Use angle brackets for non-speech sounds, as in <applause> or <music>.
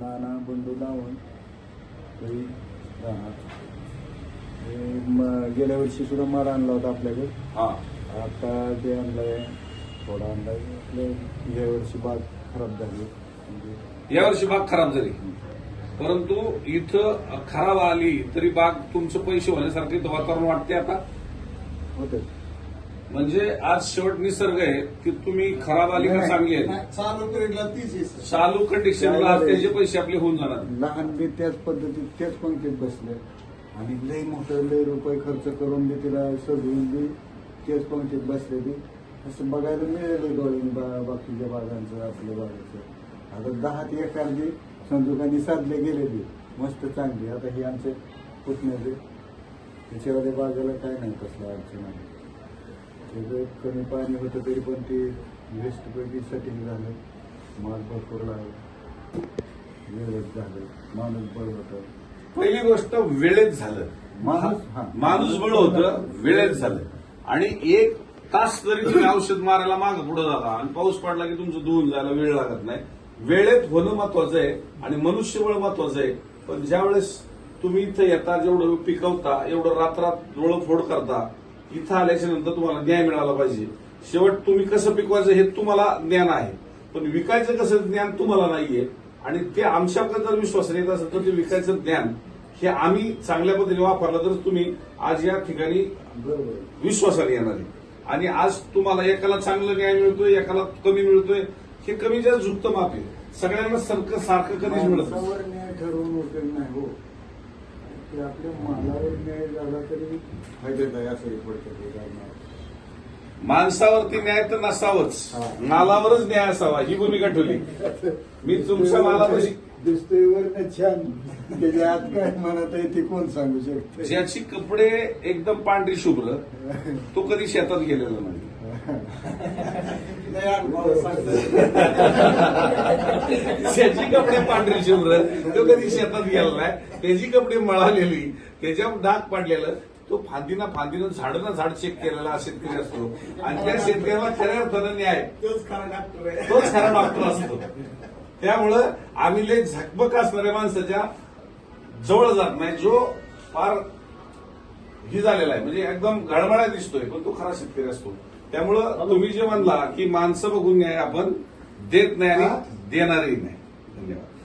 नाना बंडू लावून तरी राहणार. गेल्या वर्षी सुद्धा माल आणला होता आपल्याकडे. हा. आता ते आणलंय थोडा आणलाय या वर्षी बाग खराब झाली. म्हणजे यावर्षी बाग खराब झाली. परंतु इथं खराब आली तरी बाग तुमचं पैसे होण्यासारखे वातावरण वाटते आता? होते म्हणजे आज शेवट निसर्ग आहे की तुम्ही खराब आली का. चांगली आली? चालू पिरियडला तीच आहे सर. चालू कंडिशनला आज त्याचे पैसे आपले होऊन जाणार. लहान बी त्याच पद्धतीत त्याच पंक्तीत बसले. आणि लई मोठं लई रुपये खर्च करून बी तिला सजवून बी त्याच पंक्तीत बसले बी. असं बघायला मिळेल डोळ्याने बा बाकीच्या बागांचं आपल्या बागाचं. आता दहा ते बी संदुकांनी साधले गेले बी. मस्त चांगली. आता ही आमचे पुतण्याचे त्याच्यामध्ये बागाला काय नाही कसलं अडचण आहे. त्याचं कमी पाणी होतं तरी पण ते वेस्टपैकी सेटिंग झालं. माल भरपूर लागला. वेळच झालं. माणूस बळ होतं. पहिली गोष्ट वेळेत झालं. माणूस हा. माणूस बळ होतं वेळेत झालं. आणि एक तास जरी तुम्ही औषध मारायला माग पुढे जाता. आणि पाऊस पडला की तुमचं धुवून जायला वेळ लागत नाही. वेळेत होणं महत्वाचं आहे आणि मनुष्यबळ महत्वाचं आहे. पण ज्या वेळेस तुम्ही इथं येता जेवढं पिकवता एवढं रात्रात डोळं फोड करता इथं आल्याच्यानंतर तुम्हाला न्याय मिळाला पाहिजे. शेवट तुम्ही कसं पिकवायचं हे तुम्हाला ज्ञान आहे. पण विकायचं कसं ज्ञान तुम्हाला नाहीये आणि ते आमच्याकडे जर विश्वास येत असेल तर ते विकायचं ज्ञान हे आम्ही चांगल्या पद्धतीने वापरलं तर तुम्ही आज या ठिकाणी विश्वासाने येणार आहे. आणि आज तुम्हाला एकाला चांगलं न्याय मिळतोय एकाला कमी मिळतोय हे कमी जास्त झुकतं माप आहे. सगळ्यांना सारखं सारखं कधीच मिळत नाही. ठरवून नाही हो. ते आपल्या मालावर न्याय झाला तरी फायद्यात आहे माणसावरती न्याय तर नसावंच. हा. मालावरच न्याय असावा ही भूमिका ठेवली मी तुमच्या मालापाशी दिसतोय वरनं छान. त्याच्या आत काय म्हणत आहे ते कोण सांगू शकते ज्याची कपडे एकदम पांढरी शुभ्र तो कधी शेतात गेलेला नाही. <laughs> लय अनुभव सांगतो. त्याची कपडे पांढरी शुभ्र तो कधी शेतात गेला नाही. त्याची कपडे मळालेली. त्याच्या डाग पडलेलं. तो फांदीना फांदीनं झाडं झाड चेक केलेला शेतकरी असतो. आणि त्या शेतकऱ्याला खऱ्या अर्थानं न्याय. तोच खरा डॉक्टर आहे. तोच खरा डॉक्टर असतो. त्यामुळं आम्ही लय झकमक असणाऱ्या माणसाच्या जवळ जात नाही. जो फार ही झालेला आहे. म्हणजे एकदम गडबडा दिसतोय पण तो खरा शेतकरी असतो. त्यामुळं तुम्ही जे म्हणला की माणसं बघून न्याय आपण देत नाही आणि देणारही नाही. धन्यवाद.